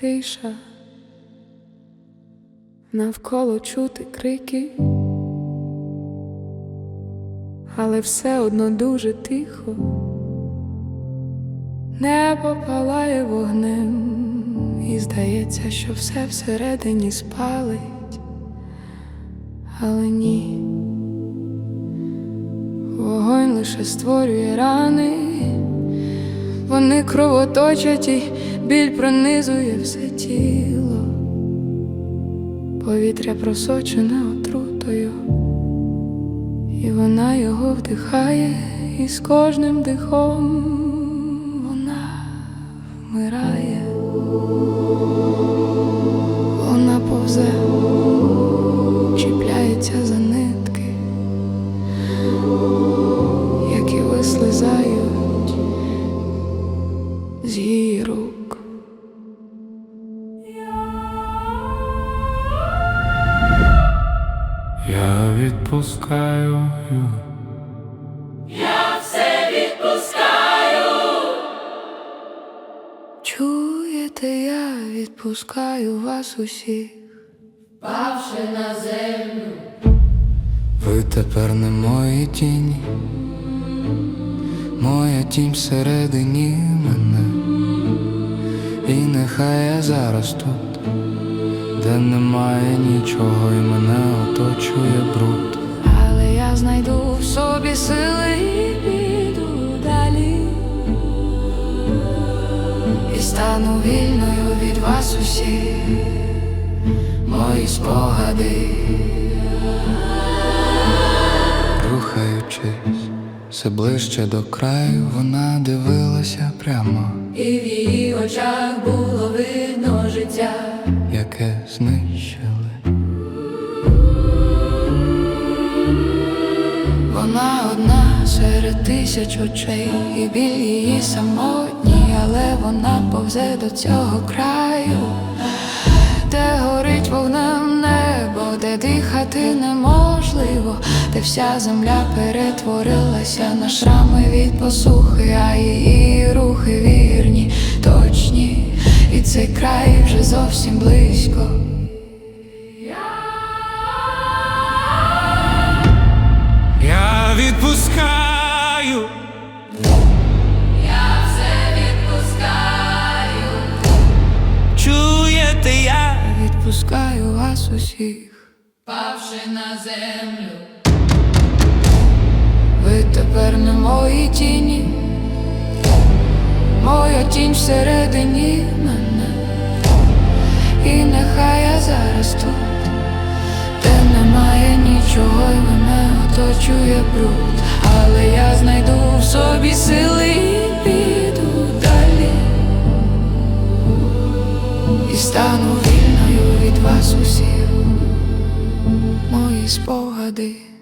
тиша, навколо чути крики, але все одно дуже тихо, небо палає вогнем, і здається, що все всередині спалить, але ні. Вогонь лише створює рани, вони кровоточать і біль пронизує все тіло, повітря просочене отрутою, і вона його вдихає, і з кожним дихом вона вмирає, Я все відпускаю. Чуєте, я відпускаю вас усіх. павши на землю. Ви тепер не мої тіні, моя тінь всередині мене, і нехай я зараз тут, де немає нічого, і мене оточує бруд. Але я знайду в собі сили і піду далі. І стану вільною від вас усіх, мої спогади. Рухаючись все ближче до краю, вона дивилася прямо, І в її очах було видно життя. яке знищили. Серед тисяч очей, і біль її самотній, але вона повзе до цього краю, де горить вогнем небо, де дихати неможливо, де вся земля перетворилася на шрами від посухи, а її рухи вірні, точні, і цей край вже зовсім близько. Відпускаю вас усіх. Павши на землю, Ви тепер не мої тіні, моя тінь всередині мене, і нехай я зараз тут, де немає нічого, і мене оточує бруд, але я знайду в собі сили спогади.